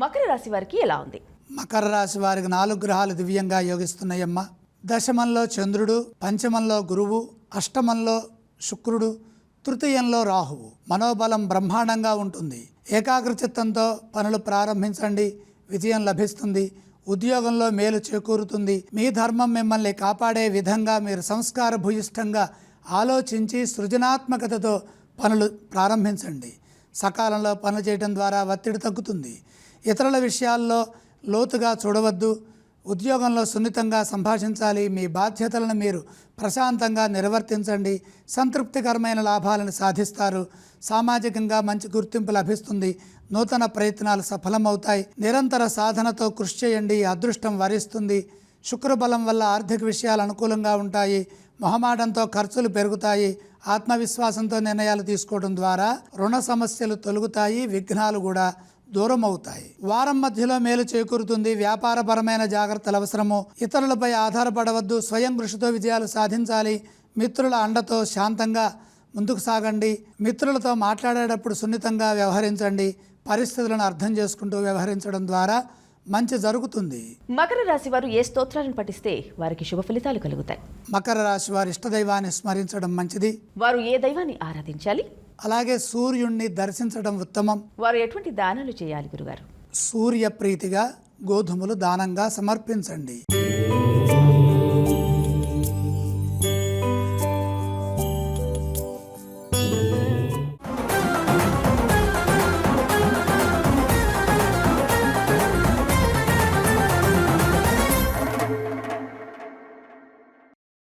మకర రాశి వారికి ఎలా ఉంది? మకర రాశి వారికి నాలుగు గ్రహాలు దివ్యంగా యోగిస్తున్నాయమ్మ. దశమంలో చంద్రుడు పంచమంలో గురువు అష్టమంలో శుక్రుడు తృతీయంలో రాహువు. మనోబలం బ్రహ్మాండంగా ఉంటుంది. ఏకాగ్రచిత్తంతో పనులు ప్రారంభించండి. విజయం లభిస్తుంది. ఉద్యోగంలో మేలు చేకూరుతుంది. మీ ధర్మం మిమ్మల్ని కాపాడే విధంగా మీరు సంస్కార భూయిష్టంగా ఆలోచించి సృజనాత్మకతతో పనులు ప్రారంభించండి. సకాలంలో పనులు చేయడం ద్వారా ఒత్తిడి తగ్గుతుంది. ఇతరుల విషయాల్లో లోతుగా చూడవద్దు. ఉద్యోగంలో సున్నితంగా సంభాషించాలి. మీ బాధ్యతలను మీరు ప్రశాంతంగా నిర్వర్తించండి. సంతృప్తికరమైన లాభాలను సాధిస్తారు. సామాజికంగా మంచి గుర్తింపు లభిస్తుంది. నూతన ప్రయత్నాలు సఫలమవుతాయి. నిరంతర సాధనతో కృషి చేయండి. అదృష్టం వరిస్తుంది. శుక్రబలం వల్ల ఆర్థిక విషయాలు అనుకూలంగా ఉంటాయి. మొహమాటంతో ఖర్చులు పెరుగుతాయి. ఆత్మవిశ్వాసంతో నిర్ణయాలు తీసుకోవడం ద్వారా రుణ సమస్యలు తొలుగుతాయి. విఘ్నాలు కూడా దూరం అవుతాయి వారం మధ్యలో మేలు చేకూరుతుంది. వ్యాపారపరమైన జాగ్రత్తలు అవసరము. ఇతరులపై ఆధారపడవద్దు. స్వయం కృషితో విజయాలు సాధించాలి. మిత్రుల అండతో శాంతంగా ముందుకు సాగండి. మిత్రులతో మాట్లాడేటప్పుడు సున్నితంగా వ్యవహరించండి. పరిస్థితులను అర్థం చేసుకుంటూ వ్యవహరించడం ద్వారా మంచి జరుగుతుంది. మకర రాశి వారు ఏ స్తోత్రాలను పఠిస్తే వారికి శుభ ఫలితాలు కలుగుతాయి? మకర రాశి వారి ఇష్టదైవాన్ని స్మరించడం మంచిది. వారు ఏ దైవాన్ని ఆరాధించాలి? అలాగే సూర్యుణ్ణి దర్శించడం ఉత్తమం. వారు ఎటువంటి దానాలు చేయాలి గురుగారు? సూర్య ప్రీతిగా గోధుమలు దానంగా సమర్పించండి.